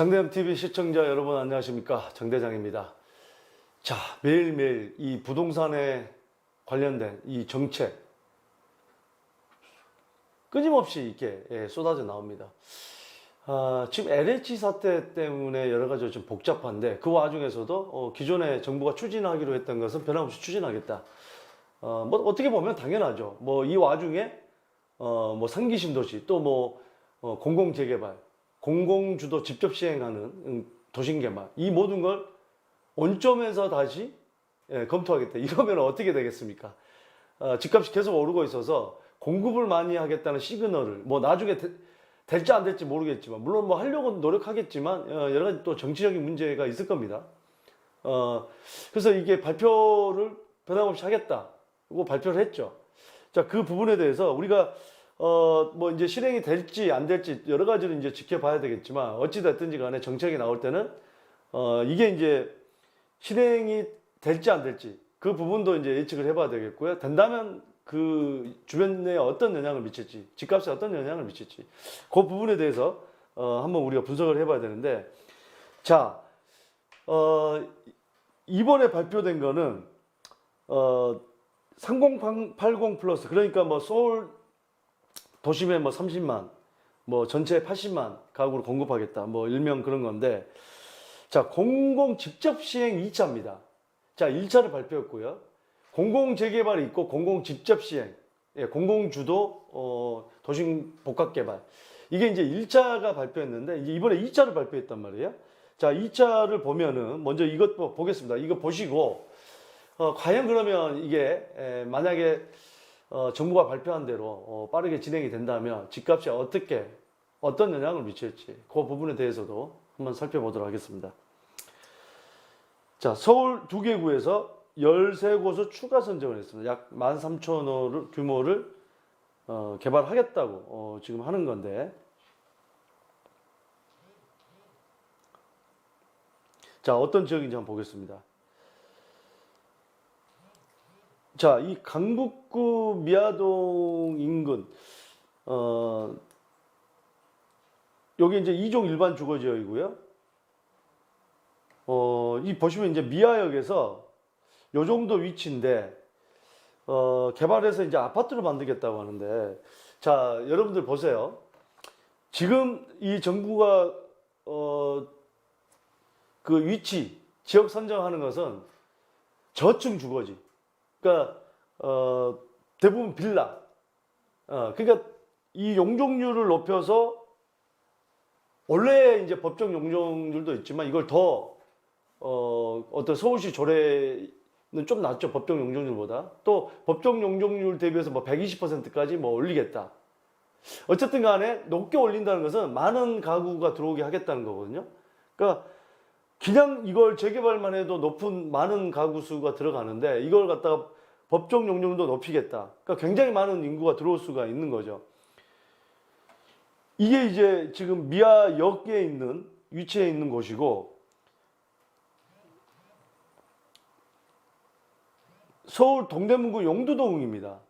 장대영 TV 시청자 여러분 안녕하십니까 장대장입니다. 자 매일매일 이 부동산에 관련된 이 정책 끊임없이 이렇게 예, 쏟아져 나옵니다. 아, 지금 LH 사태 때문에 여러 가지 좀 복잡한데 그 와중에서도 어, 기존에 정부가 추진하기로 했던 것은 변함없이 추진하겠다. 어, 뭐 어떻게 보면 당연하죠. 뭐 이 와중에 어, 뭐 상기 신도시 또뭐 어, 공공 재개발, 공공 주도 직접 시행하는 음, 도심 개발 이 모든 걸 원점에서 다시 예, 검토하겠다. 이러면 어떻게 되겠습니까? 어, 집값이 계속 오르고 있어서 공급을 많이 하겠다는 시그널을 뭐 나중에 되- 될지 안 될지 모르겠지만 물론 뭐 하려고 노력하겠지만 어, 여러 가지 또 정치적인 문제가 있을 겁니다. 어, 그래서 이게 발표를 변함없이 하겠다고 발표를 했죠. 자, 그 부분에 대해서 우리가 어, 뭐 이제 실행이 될지 안 될지 여러 가지를 이제 지켜봐야 되겠지만 어찌 됐든지 간에 정책이 나올 때는 어, 이게 이제 실행이 될지 안 될지 그 부분도 이제 예측을 해봐야 되겠고요. 된다면 그 주변에 어떤 영향을 미칠지, 집값에 어떤 영향을 미칠지 그 부분에 대해서 어, 한번 우리가 분석을 해봐야 되는데 자, 어, 이번에 발표된 거는 어, 3080 플러스 그러니까 뭐 서울 도심에 뭐 30만 뭐 전체 80만 가구를 공급하겠다 뭐 일명 그런 건데 자 공공 직접 시행 2차입니다. 자 1차를 발표했고요. 공공 재개발이 있고 공공 직접 시행 예, 공공 주도 어, 도심 복합 개발. 이게 이제 1차가 발표했는데 이제 이번에 2차를 발표했단 말이에요. 자 2차를 보면은 먼저 이것 보- 보겠습니다. 이거 보시고 어, 과연 그러면 이게 에, 만약에 어, 정부가 발표한 대로 어, 빠르게 진행이 된다면 집값에 어떻게 어떤 영향을 미칠지 그 부분에 대해서도 한번 살펴보도록 하겠습니다. 자, 서울 두 개 구에서 13곳을 추가 선정을 했습니다. 약 13,000호를 규모를 어, 개발하겠다고 어, 지금 하는 건데 자, 어떤 지역인지 한번 보겠습니다. 자, 이 강북구 미아동 인근, 어, 여기 이제 이종 일반 주거 지역이고요. 어, 이 보시면 이제 미아역에서 요 정도 위치인데, 어, 개발해서 이제 아파트로 만들겠다고 하는데, 자, 여러분들 보세요. 지금 이 정부가, 어, 그 위치, 지역 선정하는 것은 저층 주거지. 그러니까 어, 대부분 빌라. 어, 그러니까 이 용적률을 높여서 원래 이제 법정 용적률도 있지만 이걸 더 어, 어떤 서울시 조례는 좀 낮죠 법정 용적률보다 또 법정 용적률 대비해서 뭐 120%까지 뭐 올리겠다. 어쨌든 간에 높게 올린다는 것은 많은 가구가 들어오게 하겠다는 거거든요. 그러니까 그냥 이걸 재개발만 해도 높은 많은 가구 수가 들어가는데 이걸 갖다가 법정 용적률도 높이겠다. 그러니까 굉장히 많은 인구가 들어올 수가 있는 거죠. 이게 이제 지금 미아역에 있는 위치에 있는 곳이고 서울 동대문구 용두동입니다.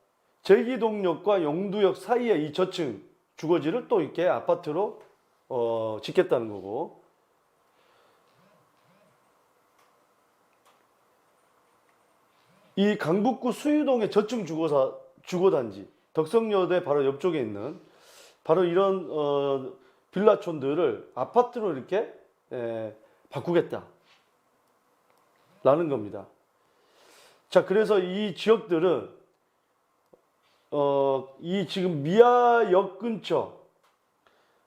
제기동역과 용두역 사이에 이 저층 주거지를 또 이렇게 아파트로 어, 짓겠다는 거고 이 강북구 수유동의 저층 주거사 주거단지 덕성여대 바로 옆쪽에 있는 바로 이런 어, 빌라촌들을 아파트로 이렇게 에, 바꾸겠다 라는 겁니다. 자 그래서 이 지역들은 어, 이 지금 미아역 근처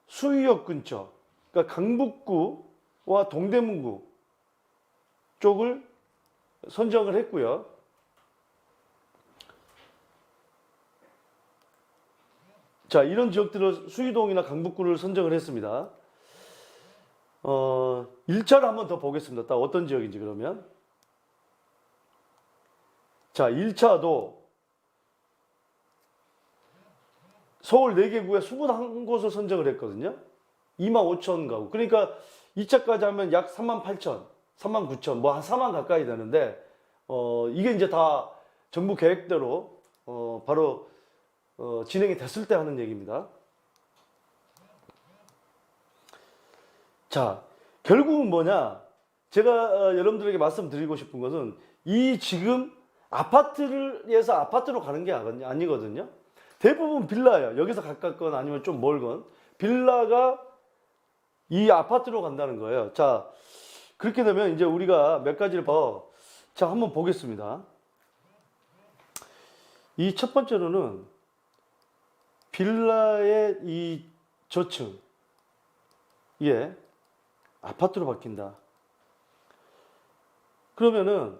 수유역 근처 그러니까 강북구와 동대문구 쪽을 선정을 했고요. 자, 이런 지역들을 수유동이나 강북구를 선정을 했습니다. 어, 1차를 한번 더 보겠습니다. 딱 어떤 지역인지 그러면. 자, 1차도 서울 4개 구에 21곳을 선정을 했거든요. 2만 5천 가구. 그러니까 2차까지 하면 약 3만 8천, 3만 9천, 뭐 한 4만 가까이 되는데, 어, 이게 이제 다 정부 계획대로, 어, 바로 어, 진행이 됐을 때 하는 얘기입니다. 자, 결국은 뭐냐? 제가 어, 여러분들에게 말씀드리고 싶은 것은 이 지금 아파트를에서 아파트로 가는 게 아니- 아니거든요. 대부분 빌라예요. 여기서 가깝건 아니면 좀 멀건 빌라가 이 아파트로 간다는 거예요. 자, 그렇게 되면 이제 우리가 몇 가지를 봐. 자, 한번 보겠습니다. 이 첫 번째로는 빌라의 이 저층, 예, 아파트로 바뀐다. 그러면은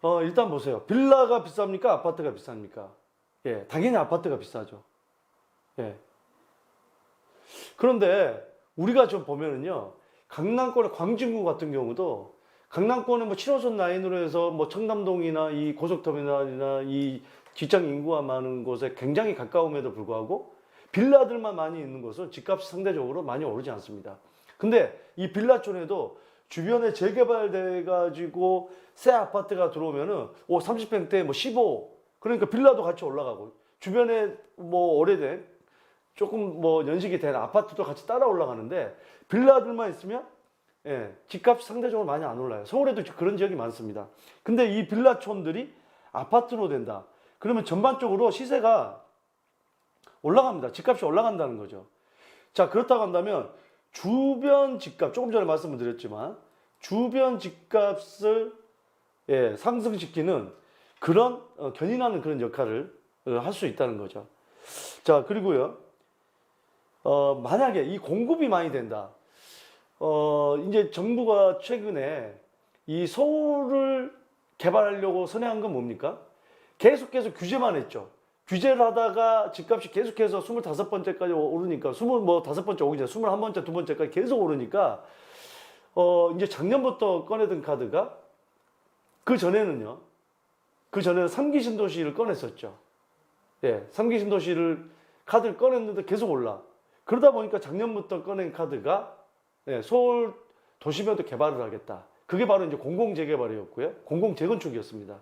어, 일단 보세요. 빌라가 비쌉니까? 아파트가 비쌉니까? 예, 당연히 아파트가 비싸죠. 예. 그런데 우리가 좀 보면은요, 강남권의 광진구 같은 경우도 강남권의 뭐 7호선 라인으로 해서 뭐 청담동이나 이 고속터미널이나 이 직장 인구가 많은 곳에 굉장히 가까움에도 불구하고 빌라들만 많이 있는 곳은 집값이 상대적으로 많이 오르지 않습니다. 근데 이 빌라촌에도 주변에 재개발돼 가지고 새 아파트가 들어오면은 오 30평대 뭐 15. 그러니까 빌라도 같이 올라가고 주변에 뭐 오래된 조금 뭐 연식이 된 아파트도 같이 따라 올라가는데 빌라들만 있으면 예, 집값이 상대적으로 많이 안 올라요. 서울에도 그런 지역이 많습니다. 근데 이 빌라촌들이 아파트로 된다. 그러면 전반적으로 시세가 올라갑니다. 집값이 올라간다는 거죠. 자, 그렇다고 한다면 주변 집값, 조금 전에 말씀을 드렸지만 주변 집값을 예, 상승시키는 그런 어, 견인하는 그런 역할을 어, 할수 있다는 거죠. 자, 그리고요. 어, 만약에 이 공급이 많이 된다. 어, 이제 정부가 최근에 이 서울을 개발하려고 선회한 건 뭡니까? 계속해서 규제만 했죠. 규제를 하다가 집값이 계속해서 25번째까지 오르니까, 25번째 오기 전에 21번째, 두 번째까지 계속 오르니까, 어, 이제 작년부터 꺼내던 카드가 그 전에는요, 그 전에는 3기 신도시를 꺼냈었죠. 예, 3기 신도시를 카드를 꺼냈는데 계속 올라. 그러다 보니까 작년부터 꺼낸 카드가 예, 서울 도시면도 개발을 하겠다. 그게 바로 이제 공공재개발이었고요. 공공재건축이었습니다.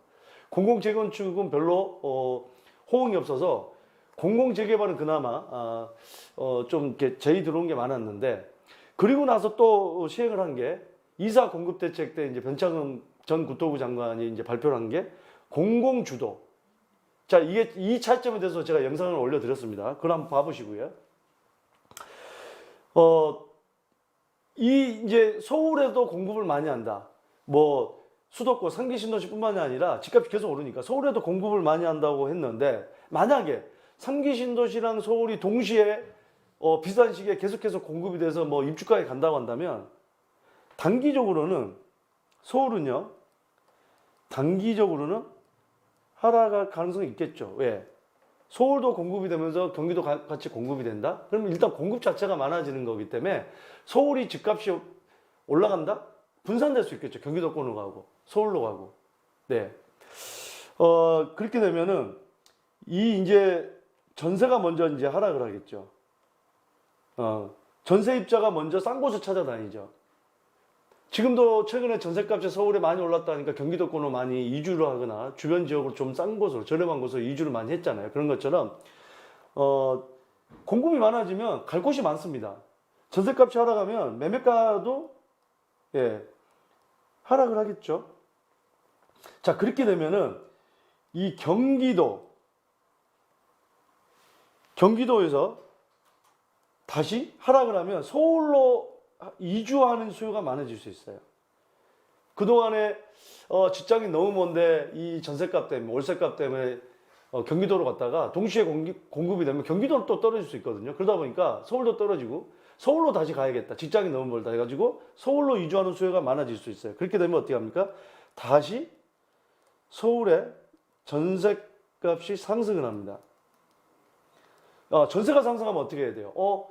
공공 재건축은 별로 어, 호응이 없어서 공공 재개발은 그나마 아, 어, 좀 이렇게 제의 들어온 게 많았는데 그리고 나서 또 시행을 한 게 이사 공급 대책 때 이제 변창흠 전 국토부 장관이 이제 발표를 한 게 공공 주도. 자, 이게 이 차이점에 대해서 제가 영상을 올려 드렸습니다. 그걸 한번 봐 보시고요. 어, 이 이제 서울에도 공급을 많이 한다. 뭐 수도권 상기 신도시뿐만이 아니라 집값이 계속 오르니까 서울에도 공급을 많이 한다고 했는데 만약에 상기 신도시랑 서울이 동시에 어, 비슷한 시기에 계속해서 공급이 돼서 뭐 입주가에 간다고 한다면 단기적으로는 서울은요 단기적으로는 하락할 가능성이 있겠죠. 왜? 서울도 공급이 되면서 경기도 가- 같이 공급이 된다? 그러면 일단 공급 자체가 많아지는 거기 때문에 서울이 집값이 올라간다? 분산될 수 있겠죠. 경기도권으로 가고, 서울로 가고. 네. 어, 그렇게 되면은 이 이제 전세가 먼저 이제 하락을 하겠죠. 어, 전세입자가 먼저 싼 곳을 찾아다니죠. 지금도 최근에 전세값이 서울에 많이 올랐다니까 경기도권으로 많이 이주를 하거나 주변 지역으로 좀 싼 곳으로 저렴한 곳으로 이주를 많이 했잖아요. 그런 것처럼 어, 공급이 많아지면 갈 곳이 많습니다. 전세값이 하락하면 매매가도 예, 하락을 하겠죠. 자 그렇게 되면은 이 경기도 경기도에서 다시 하락을 하면 서울로 이주하는 수요가 많아질 수 있어요. 그동안에 어, 직장이 너무 먼데 이 전세값 때문에 월세값 때문에 어, 경기도로 갔다가 동시에 공기, 공급이 되면 경기도로 또 떨어질 수 있거든요. 그러다 보니까 서울도 떨어지고 서울로 다시 가야겠다. 직장이 너무 멀다 해가지고 서울로 이주하는 수요가 많아질 수 있어요. 그렇게 되면 어떻게 합니까? 다시 서울의 전세값이 상승을 합니다. 어, 전세가 상승하면 어떻게 해야 돼요? 어,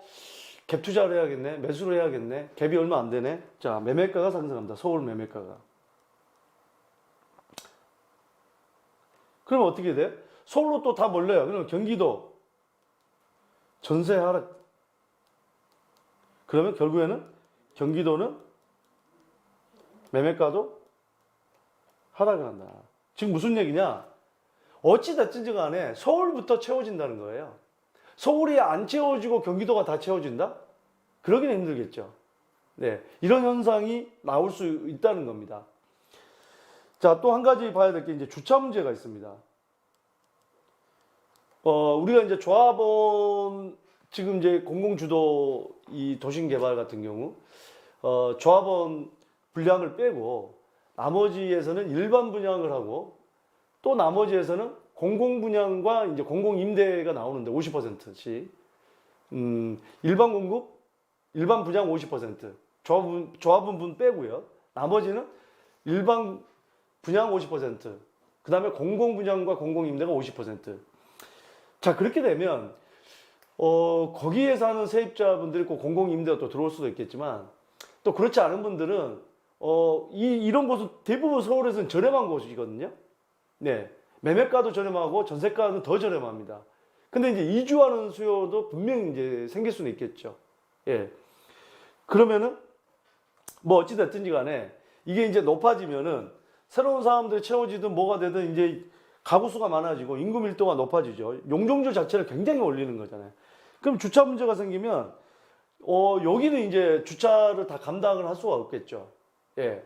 갭 투자를 해야겠네. 매수를 해야겠네. 갭이 얼마 안 되네. 자, 매매가가 상승합니다. 서울 매매가가. 그러면 어떻게 돼? 서울로 또 다 몰려요. 그러면 경기도 전세 하락. 그러면 결국에는 경기도는 매매가도 하락을 한다. 지금 무슨 얘기냐? 어찌됐든지 간에 서울부터 채워진다는 거예요. 서울이 안 채워지고 경기도가 다 채워진다? 그러기는 힘들겠죠. 네, 이런 현상이 나올 수 있다는 겁니다. 자, 또 한 가지 봐야 될 게 이제 주차 문제가 있습니다. 어, 우리가 이제 조합원 지금 이제 공공주도 이 도심 개발 같은 경우 어, 조합원 분량을 빼고 나머지에서는 일반 분양을 하고 또 나머지에서는 공공 분양과 이제 공공 임대가 나오는데 50%씩 음, 일반 공급 일반 분양 50% 조합원 조합원 분 빼고요. 나머지는 일반 분양 50%, 그 다음에 공공 분양과 공공 임대가 50%. 자, 그렇게 되면, 어, 거기에 사는 세입자분들이 꼭 공공 임대가 또 들어올 수도 있겠지만, 또 그렇지 않은 분들은, 어, 이, 이런 곳은 대부분 서울에서는 저렴한 곳이거든요. 네. 매매가도 저렴하고 전세가는 더 저렴합니다. 근데 이제 이주하는 수요도 분명히 이제 생길 수는 있겠죠. 예. 그러면은, 뭐 어찌됐든지 간에, 이게 이제 높아지면은, 새로운 사람들이 채워지든 뭐가 되든 이제 가구 수가 많아지고 인구 밀도가 높아지죠. 용적률 자체를 굉장히 올리는 거잖아요. 그럼 주차 문제가 생기면 어 여기는 이제 주차를 다 감당을 할 수가 없겠죠. 예.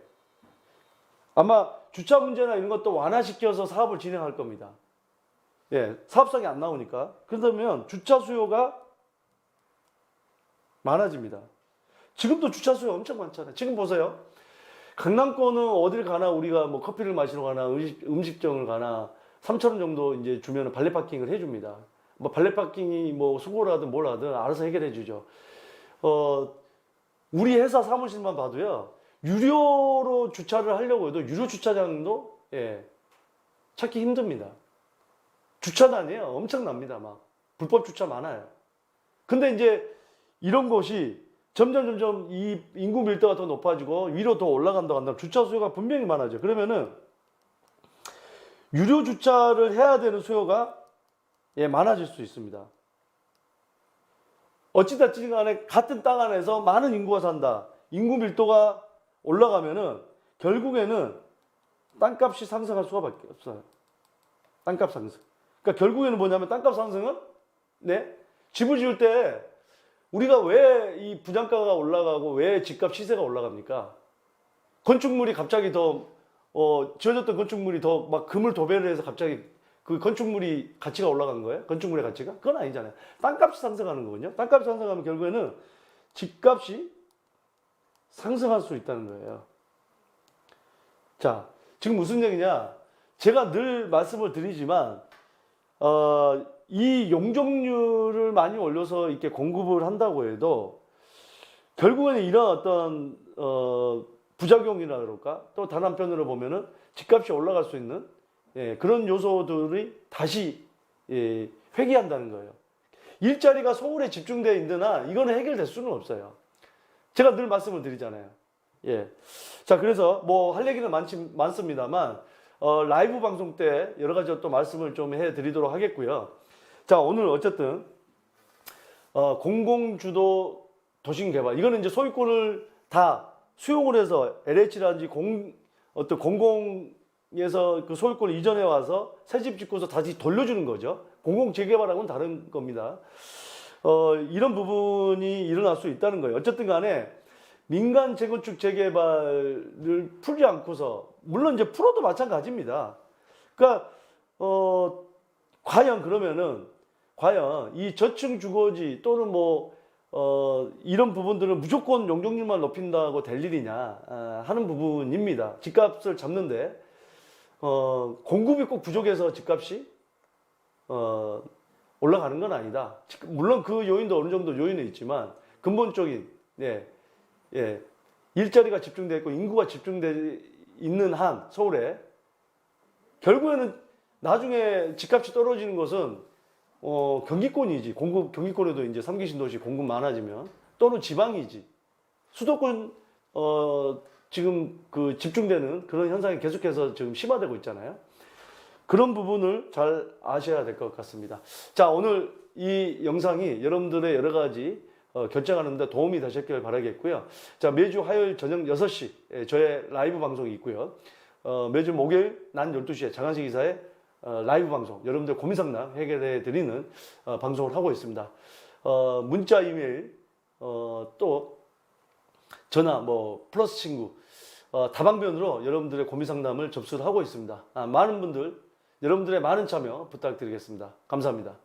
아마 주차 문제나 이런 것도 완화시켜서 사업을 진행할 겁니다. 예, 사업성이 안 나오니까. 그러면 주차 수요가 많아집니다. 지금도 주차 수요 엄청 많잖아요. 지금 보세요. 강남권은 어딜 가나 우리가 뭐 커피를 마시러 가나 음식, 음식점을 가나 3천 원 정도 이제 주면 발레 파킹을 해줍니다. 뭐 발레 파킹이 뭐 수고를 하든 뭘 하든 알아서 해결해 주죠. 어, 우리 회사 사무실만 봐도요. 유료로 주차를 하려고 해도 유료 주차장도 예, 찾기 힘듭니다. 주차단이에요. 엄청납니다. 막 불법 주차 많아요. 근데 이제 이런 곳이 점점 점점 이 인구 밀도가 더 높아지고 위로 더 올라간다 한다면 주차 수요가 분명히 많아져. 그러면은 유료 주차를 해야 되는 수요가 예, 많아질 수 있습니다. 어찌됐든 간에 같은 땅 안에서 많은 인구가 산다. 인구 밀도가 올라가면은 결국에는 땅값이 상승할 수가밖에 없어요. 땅값 상승. 그러니까 결국에는 뭐냐면 땅값 상승은 네 집을 지을 때 우리가 왜이 분양가가 올라가고 왜 집값 시세가 올라갑니까? 건축물이 갑자기 더 어, 지어졌던 건축물이 더 막 금을 도배를 해서 갑자기 그 건축물이 가치가 올라간 거예요? 건축물의 가치가? 그건 아니잖아요. 땅값이 상승하는 거거든요. 땅값이 상승하면 결국에는 집값이 상승할 수 있다는 거예요. 자, 지금 무슨 얘기냐? 제가 늘 말씀을 드리지만, 어, 이 용적률을 많이 올려서 이렇게 공급을 한다고 해도 결국에는 이런 어떤 어, 부작용이라 그럴까 또 다른 한편으로 보면은 집값이 올라갈 수 있는 예, 그런 요소들이 다시 예, 회귀한다는 거예요. 일자리가 서울에 집중되어 한 이거는 해결될 수는 없어요. 제가 늘 말씀을 드리잖아요. 예. 자, 그래서 뭐 할 얘기는 많지, 많습니다만, 어, 라이브 방송 때 여러 가지 또 말씀을 좀 해 드리도록 하겠고요. 자, 오늘 어쨌든, 어, 공공주도 도심 개발. 이거는 이제 소유권을 다 수용을 해서 LH라든지 공, 어떤 공공 에서 그 소유권을 이전해 와서 새 집 짓고서 다시 돌려주는 거죠. 공공 재개발하고는 다른 겁니다. 어, 이런 부분이 일어날 수 있다는 거예요. 어쨌든 간에 민간 재건축 재개발을 풀지 않고서 물론 이제 풀어도 마찬가지입니다. 그러니까 어 과연 그러면은 과연 이 저층 주거지 또는 뭐 어, 이런 부분들은 무조건 용적률만 높인다고 될 일이냐 아, 하는 부분입니다. 집값을 잡는데 어, 공급이 꼭 부족해서 집값이 어, 올라가는 건 아니다. 물론 그 요인도 어느 정도 요인은 있지만 근본적인 예, 예, 일자리가 집중되어 있고 인구가 집중되어 있는 한 서울에 결국에는 나중에 집값이 떨어지는 것은 어, 경기권이지 공급 경기권에도 이제 삼기 신도시 공급 많아지면 또는 지방이지 수도권 어, 지금 그 집중되는 그런 현상이 계속해서 지금 심화되고 있잖아요. 그런 부분을 잘 아셔야 될 것 같습니다. 자, 오늘 이 영상이 여러분들의 여러 가지 어, 결정하는데 도움이 되셨길 바라겠고요. 자, 매주 화요일 저녁 6시 에 저의 라이브 방송이 있고요. 어, 매주 목요일 낮 12시에 장한식 이사의 어, 라이브 방송, 여러분들 고민 상담 해결해 드리는 어, 방송을 하고 있습니다. 어, 문자, 이메일, 어, 또 전화, 뭐 플러스 친구 어, 다방면으로 여러분들의 고민 상담을 접수를 하고 있습니다. 아, 많은 분들 여러분들의 많은 참여 부탁드리겠습니다. 감사합니다.